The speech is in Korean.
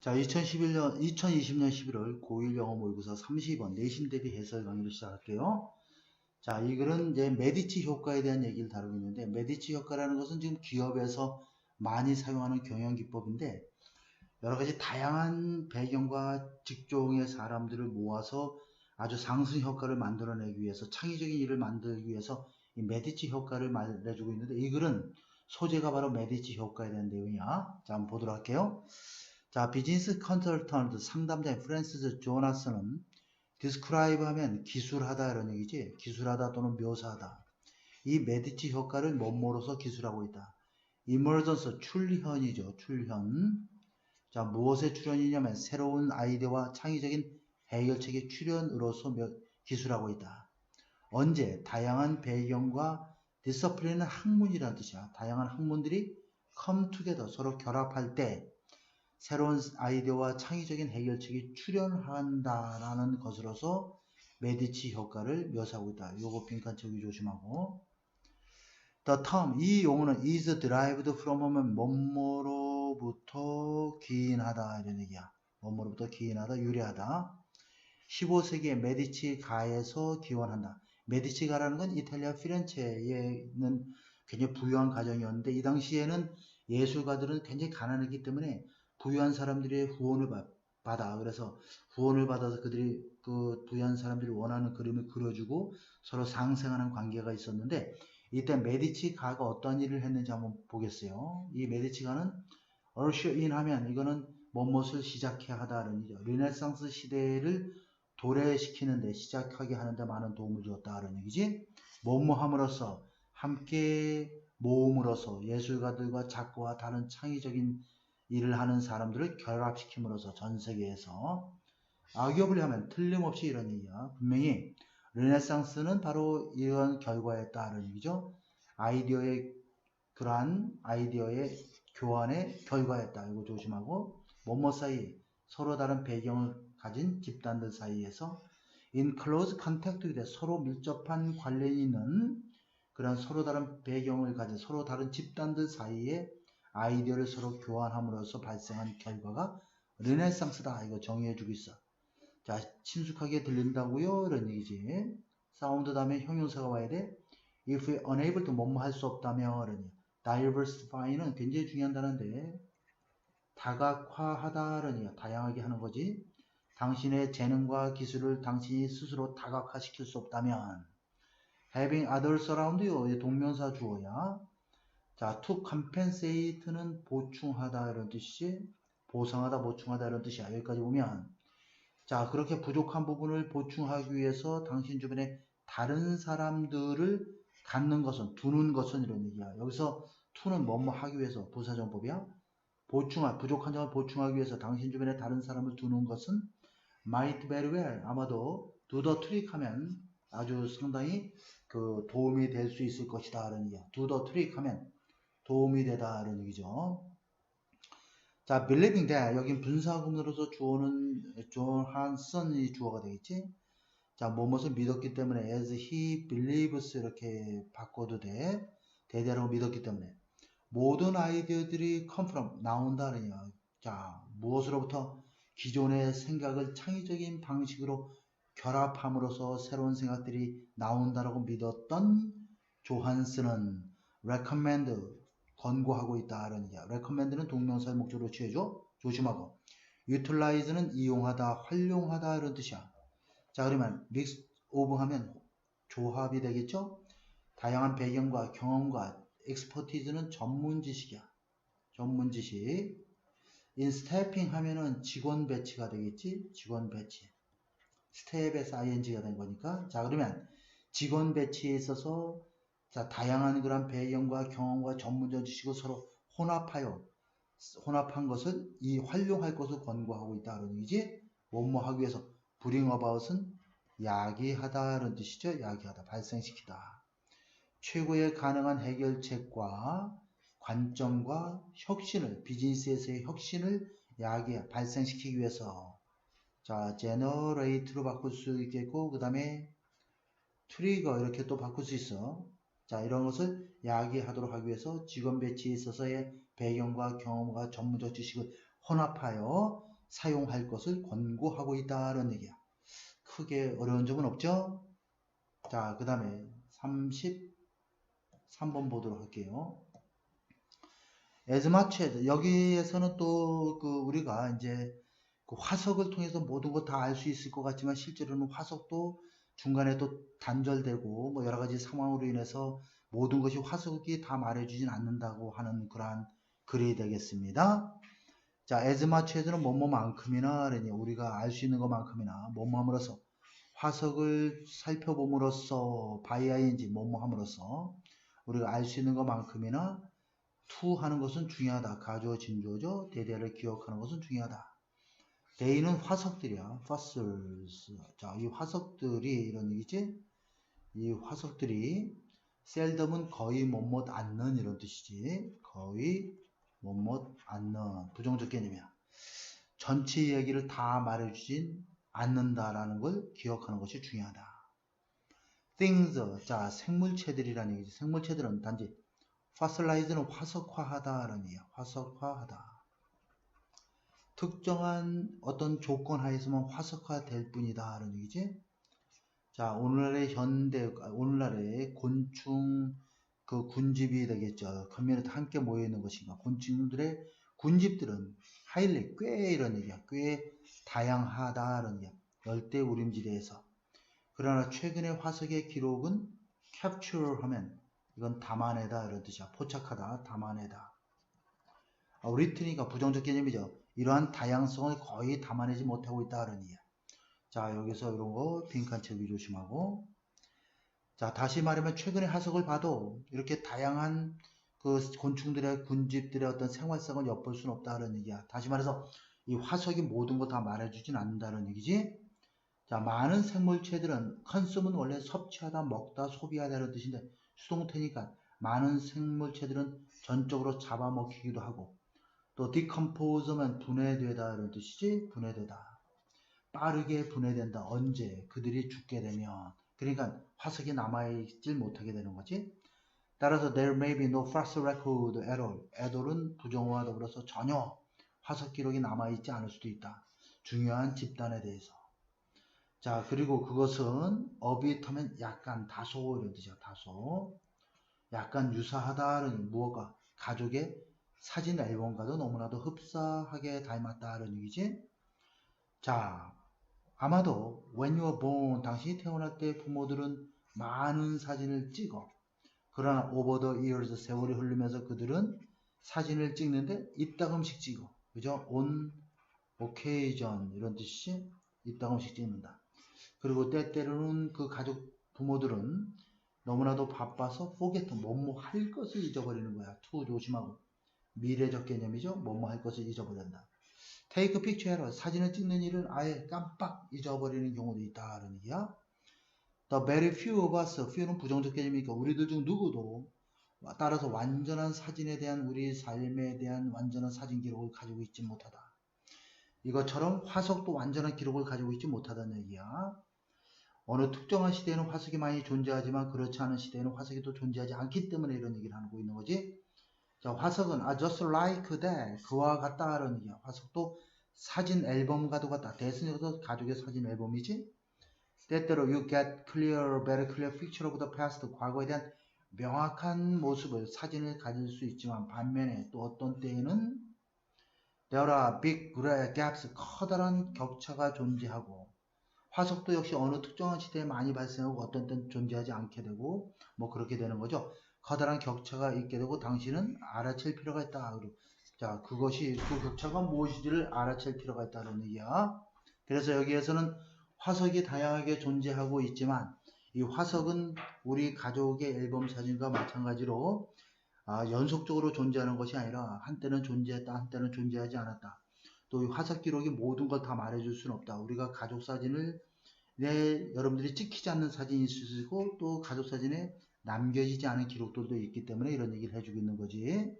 자, 2011년, 2020년 11월 고1 영어 모의고사 30번 내신 대비 해설 강의를 시작할게요. 자, 이 글은 이제 메디치 효과에 대한 얘기를 다루고 있는데, 메디치 효과라는 것은 지금 기업에서 많이 사용하는 경영 기법인데, 여러 가지 다양한 배경과 직종의 사람들을 모아서 아주 상승 효과를 만들어내기 위해서, 창의적인 일을 만들기 위해서 이 메디치 효과를 말해주고 있는데, 이 글은 소재가 바로 메디치 효과에 대한 내용이야. 자, 한번 보도록 할게요. 자, 비즈니스 컨설턴트 상담자 프랜시스 조나스는 디스크라이브 하면 기술하다 이런 얘기지. 기술하다 또는 묘사하다. 이 메디치 효과를 멋모로서 기술하고 있다. 이머전스 출현이죠. 출현. 자, 무엇의 출현이냐면 새로운 아이디어와 창의적인 해결책의 출현으로서 기술하고 있다. 언제? 다양한 배경과 디서플린은 학문이라는 뜻이야. 다양한 학문들이 together 서로 결합할 때 새로운 아이디어와 창의적인 해결책이 출현한다라는 것으로서 메디치 효과를 묘사하고 있다. 요거 빈칸 채우기 조심하고. The term, 이 용어는 is derived from 하면 뭐뭐로부터 기인하다 이런 얘기야. 뭐뭐로부터 기인하다, 유래하다. 15세기에 메디치 가에서 기원한다. 메디치 가라는 건 이탈리아 피렌체에 있는 굉장히 부유한 가정이었는데 이 당시에는 예술가들은 굉장히 가난했기 때문에 부유한 사람들의 후원을 받아. 그래서 후원을 받아서 그들이 그 부유한 사람들이 원하는 그림을 그려주고 서로 상생하는 관계가 있었는데 이때 메디치 가가 어떤 일을 했는지 한번 보겠어요. 이 메디치 가는 얼슈인 하면 이거는 뭐뭇을 시작해 하다는 얘기죠. 르네상스 시대를 도래시키는데 시작하게 하는데 많은 도움을 주었다는 얘기지. 뭐뭐함으로써 함께 모음으로써 예술가들과 작가와 다른 창의적인 일을 하는 사람들을 결합시킴으로써 전 세계에서 악역을 하면 틀림없이 이런 얘기야. 분명히 르네상스는 바로 이런 결과에 따른 얘기죠. 아이디어의 그러한 아이디어의 교환의 결과였다. 이거 조심하고 뭐뭐 사이 서로 다른 배경을 가진 집단들 사이에서 in close contact with 서로 밀접한 관련이 있는 그런 서로 다른 배경을 가진 서로 다른 집단들 사이에 아이디어를 서로 교환함으로써 발생한 결과가 르네상스다. 이거 정의해주고 있어. 자, 친숙하게 들린다고요? 이런 얘기지. 사운드 다음에 형용사가 와야 돼. If unable to 뭐뭐 할 수 없다면 이런 diversify는 굉장히 중요한 단어인데 다각화하다는 얘기야. 다양하게 하는 거지. 당신의 재능과 기술을 당신이 스스로 다각화시킬 수 없다면 having others around you 동명사 주어야 자, to compensate는 보충하다 이런 뜻이지. 보상하다, 보충하다 이런 뜻이야. 여기까지 보면 자, 그렇게 부족한 부분을 보충하기 위해서 당신 주변에 다른 사람들을 갖는 것은, 두는 것은 이런 얘기야. 여기서 to는 뭐뭐 하기 위해서 부사정법이야. 보충하, 부족한 점을 보충하기 위해서 당신 주변에 다른 사람을 두는 것은 might very well, 아마도 do the trick 하면 아주 상당히 그 도움이 될 수 있을 것이다. 라는 얘기야. do the trick 하면 도움이 되다 이런 얘기죠. 자, believing that 여긴 분사구문으로서 주어는 존 한슨이 주어가 되겠지. 자, 뭐뭇을 믿었기 때문에 as he believes 이렇게 바꿔도 돼. 대대로 믿었기 때문에 모든 아이디어들이 come from 나온다는 얘기야. 자, 무엇으로부터 기존의 생각을 창의적인 방식으로 결합함으로써 새로운 생각들이 나온다라고 믿었던 조한스는 recommend 권고하고 있다 라는 얘기야. recommend는 동명사의 목적으로 취해줘. 조심하고. utilize는 이용하다, 활용하다 이런 뜻이야. 자 그러면 mix of 하면 조합이 되겠죠? 다양한 배경과 경험과 expertise는 전문 지식이야. 전문 지식. in stepping 하면은 직원 배치가 되겠지? 직원 배치. 스텝에서 ing가 된 거니까. 자 그러면 직원 배치에 있어서 자, 다양한 그런 배경과 경험과 전문적 지식을 서로 혼합하여 혼합한 것을 이 활용할 것을 권고하고 있다는 얘기지. 뭐뭐 하기 위해서 bring about은 야기하다는 뜻이죠. 야기하다, 발생시키다. 최고의 가능한 해결책과 관점과 혁신을 비즈니스에서의 혁신을 야기 발생시키기 위해서 자 generate로 바꿀 수 있겠고 그 다음에 트리거 이렇게 또 바꿀 수 있어. 자, 이런 것을 야기하도록 하기 위해서 직원 배치에 있어서의 배경과 경험과 전문적 지식을 혼합하여 사용할 것을 권고하고 있다는 얘기야. 크게 어려운 점은 없죠? 자, 그 다음에 33번 보도록 할게요. 에즈마체 여기에서는 또 그 우리가 이제 그 화석을 통해서 모든 것 다 알 수 있을 것 같지만 실제로는 화석도 중간에 또 단절되고 뭐 여러 가지 상황으로 인해서 모든 것이 화석이 다 말해주진 않는다고 하는 그러한 글이 되겠습니다. 자, 에즈마체에서는 뭐뭐만큼이나 우리가 알 수 있는 것만큼이나 뭐뭐함으로써 화석을 살펴봄으로써 바이아인지 뭐뭐함으로써 우리가 알 수 있는 것만큼이나 투 하는 것은 중요하다. 가주어 진조죠. 대대를 기억하는 것은 중요하다. 데이는 화석들이야. fossils. 자, 이 화석들이 이런 얘기지? 이 화석들이 셀덤은 거의 못못 않는 이런 뜻이지. 거의 못못 않는 부정적 개념이야. 전체 이야기를 다 말해주진 않는다라는 걸 기억하는 것이 중요하다. things. 자, 생물체들이라는 얘기지. 생물체들은 단지 fossilize는 화석화하다라는 얘기야. 화석화하다. 특정한 어떤 조건 하에서만 화석화될 뿐이다 라는 얘기지. 자 오늘날의 현대 오늘날의 곤충 그 군집이 되겠죠. 커뮤니티 함께 모여 있는 것인가. 곤충들의 군집들은 하일리 꽤 이런 얘기야. 꽤 다양하다라는 얘기야. 열대 우림지대에서. 그러나 최근의 화석의 기록은 capture 하면 이건 담아내다 이런 뜻이야. 포착하다, 담아내다. 아, 리트니까 부정적 개념이죠. 이러한 다양성을 거의 담아내지 못하고 있다는 이야. 자, 여기서 이런 거 빈칸 채우기 조심하고. 자, 다시 말하면 최근의 화석을 봐도 이렇게 다양한 그 곤충들의 군집들의 어떤 생활성을 엿볼 수는 없다는 얘기야. 다시 말해서 이 화석이 모든 거 다 말해주진 않는다는 얘기지. 자, 많은 생물체들은 컨숨은 원래 섭취하다, 먹다, 소비하다는 뜻인데 수동태니까 많은 생물체들은 전적으로 잡아먹히기도 하고 또 decompose면 분해되다 이런 뜻이지? 분해되다. 빠르게 분해된다. 언제? 그들이 죽게 되면. 그러니까 화석이 남아있질 못하게 되는 거지. 따라서 there may be no fossil record at all. at all은 부정어와 더불어서 전혀 화석 기록이 남아있지 않을 수도 있다. 중요한 집단에 대해서. 자 그리고 그것은 어빗 하면 약간 다소 이런 뜻이야. 다소. 약간 유사하다 는 무엇과 가족의 사진 앨범과도 너무나도 흡사하게 닮았다는 얘기지. 자, 아마도 when you were born 당신이 태어날 때 부모들은 많은 사진을 찍어. 그러나 over the years 세월이 흐르면서 그들은 사진을 찍는데 이따금씩 찍어. 그죠? on occasion 이런 뜻이 이따금씩 찍는다. 그리고 때때로는 그 가족 부모들은 너무나도 바빠서 forget 뭐뭐 할 것을 잊어버리는 거야. to 조심하고. 미래적 개념이죠. 뭐뭐 할 것을 잊어버린다. 테이크 픽처로 사진을 찍는 일을 아예 깜빡 잊어버리는 경우도 있다는 얘기야. The very few of us, few는 부정적 개념이니까 우리들 중 누구도 따라서 완전한 사진에 대한 우리 삶에 대한 완전한 사진 기록을 가지고 있지 못하다. 이것처럼 화석도 완전한 기록을 가지고 있지 못하다는 얘기야. 어느 특정한 시대에는 화석이 많이 존재하지만 그렇지 않은 시대에는 화석이 또 존재하지 않기 때문에 이런 얘기를 하고 있는 거지. 자, 화석은 아, just like that 그와 같다라는 얘기야. 화석도 사진 앨범과도 같다. 대승에서 가족의 사진 앨범이지. 때때로 you get clear, very clear picture of the past 과거에 대한 명확한 모습을 사진을 가질 수 있지만 반면에 또 어떤 때에는 there are big gaps 커다란 격차가 존재하고 화석도 역시 어느 특정한 시대에 많이 발생하고 어떤 때는 존재하지 않게 되고 뭐 그렇게 되는 거죠. 커다란 격차가 있게 되고 당신은 알아챌 필요가 있다. 자, 그것이 그 격차가 무엇인지를 알아챌 필요가 있다는 얘기야. 그래서 여기에서는 화석이 다양하게 존재하고 있지만 이 화석은 우리 가족의 앨범 사진과 마찬가지로 아, 연속적으로 존재하는 것이 아니라 한때는 존재했다, 한때는 존재하지 않았다. 또이 화석 기록이 모든 걸 다 말해줄 수는 없다. 우리가 가족 사진을 내 여러분들이 찍히지 않는 사진이 있을 수 있고 또 가족 사진에 남겨지지 않은 기록들도 있기 때문에 이런 얘기를 해주고 있는 거지.